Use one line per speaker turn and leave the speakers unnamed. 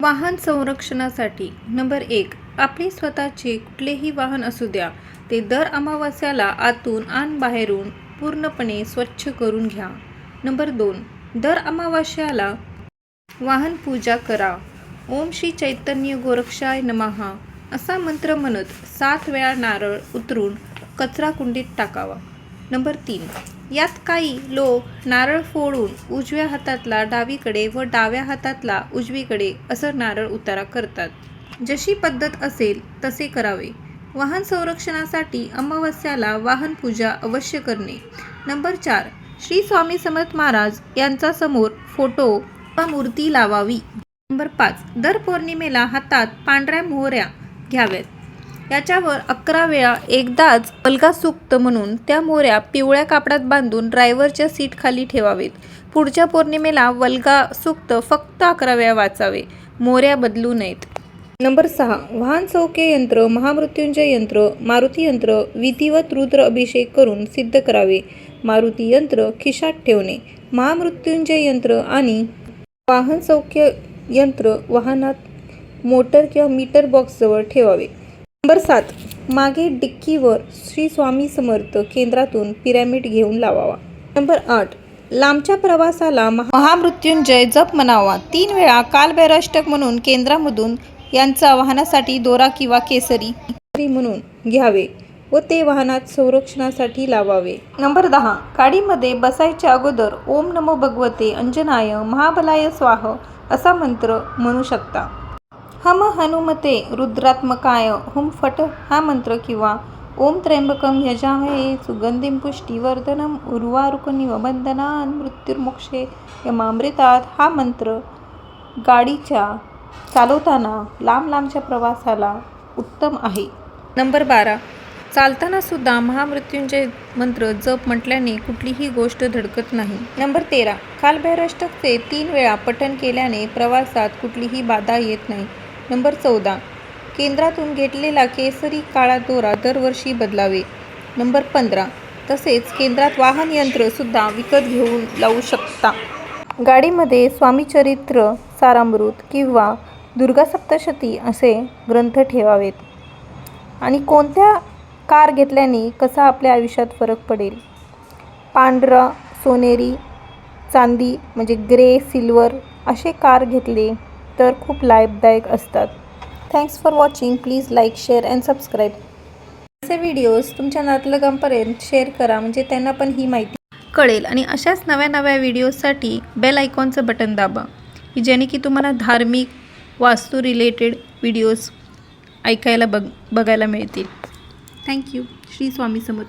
वाहन संरक्षणासाठी. नंबर एक आपली स्वतःचे कुठलेही वाहन असू द्या. ते दर अमावास्याला आतून आणि बाहेरून पूर्णपणे स्वच्छ करून घ्या. नंबर दोन दर अमावास्याला वाहन पूजा करा. ओम श्री चैतन्य गोरक्षाय नमहा. असा मंत्र म्हणत सात वेळा नारळ उतरून कचरा कुंडीत टाकावा. नंबर तीन. यात काही लोक नारळ फोडून उजव्या हातातला डावीकडे व डाव्या हातातला उजवीकडे असं नारळ उतारा करतात. जशी पद्धत असेल तसे करावे. वाहन संरक्षणासाठी अमावस्याला वाहन पूजा अवश्य करणे. नंबर चार. श्री स्वामी समर्थ महाराज यांचा समोर फोटो व मूर्ती लावावी. नंबर पाच. दर पौर्णिमेला हातात पांढऱ्या मोहऱ्या घ्याव्यात. याच्यावर अकरा वेळा एकदाच अलगा सुक्त म्हणून त्या मोऱ्या पिवळ्या कापडात बांधून ड्रायव्हरच्या सीट खाली ठेवावेत. पुढच्या पौर्णिमेला वल्गा सुक्त फक्त अकरा वेळा वाचावे. मोऱ्या बदलू नयेत. नंबर सहा. वाहन सौख्य यंत्र महामृत्युंजय यंत्र मारुती यंत्र विधिवत रुद्र अभिषेक करून सिद्ध करावे. मारुती यंत्र खिशात ठेवणे. महामृत्युंजय यंत्र आणि वाहन सौख्य यंत्र वाहनात मोटर किंवा मीटर बॉक्सजवळ ठेवावे. नंबर सात. मागे डिक्कीवर श्री स्वामी समर्थ केंद्रातून पिरॅमिड घेऊन लावावा. नंबर आठ. लांबच्या प्रवासाला महामृत्युंजय जप म्हणावा. तीन वेळा कालभैराष्टक म्हणून केंद्रामधून यांचा वाहनासाठी दोरा किंवा केसरी म्हणून घ्यावे व ते वाहनात संरक्षणासाठी लावावे. नंबर दहा. गाडीमध्ये बसायच्या अगोदर ओम नमो भगवते अंजनाय महाबलाय स्वाह असा मंत्र म्हणू शकता. हम हनुमते रुद्रात्मकाय हुम फट हा मंत्र किंवा ओम त्र्यंबकम यजामये सुगंधिम पुष्टीवर्धनम उर्वारुकनिव बंधनान मृत्युर्मोक्षे यमामृतात हा मंत्र गाडीच्या चालवताना लांब लांबच्या प्रवासाला उत्तम आहे. नंबर बारा. चालताना सुद्धा मंत्र जप म्हटल्याने कुठलीही गोष्ट धडकत नाही. नंबर तेरा. कालभैरष्टकचे तीन वेळा पठण केल्याने प्रवासात कुठलीही बाधा येत नाही. नंबर चौदा. केंद्रातून घेतलेला केसरी काळा दोरा दरवर्षी बदलावे. नंबर पंधरा. तसेच केंद्रात वाहन यंत्रसुद्धा विकत घेऊन लावू शकता. गाडीमध्ये स्वामीचरित्र सारामृत किंवा दुर्गा सप्तशती असे ग्रंथ ठेवावेत. आणि कोणत्या कार घेतल्याने कसा आपल्या आयुष्यात फरक पडेल? पांढरा सोनेरी चांदी म्हणजे ग्रे सिल्वर असे कार घेतले तर खूप लाभदायक असतात. Thanks for watching please like share and subscribe असे व्हिडिओज तुमच्या नातलगांपर्यंत शेअर करा. म्हणजे त्यांना पण ही माहिती कळेल. आणि अशाच नव्या नव्या व्हिडिओजसाठी बेल आयकॉनचं बटन दाबा की जेणे की तुम्हाला धार्मिक वास्तू रिलेटेड व्हिडिओज ऐकायला बघ बघायला मिळतील. Thank you Shri Swami Samarth.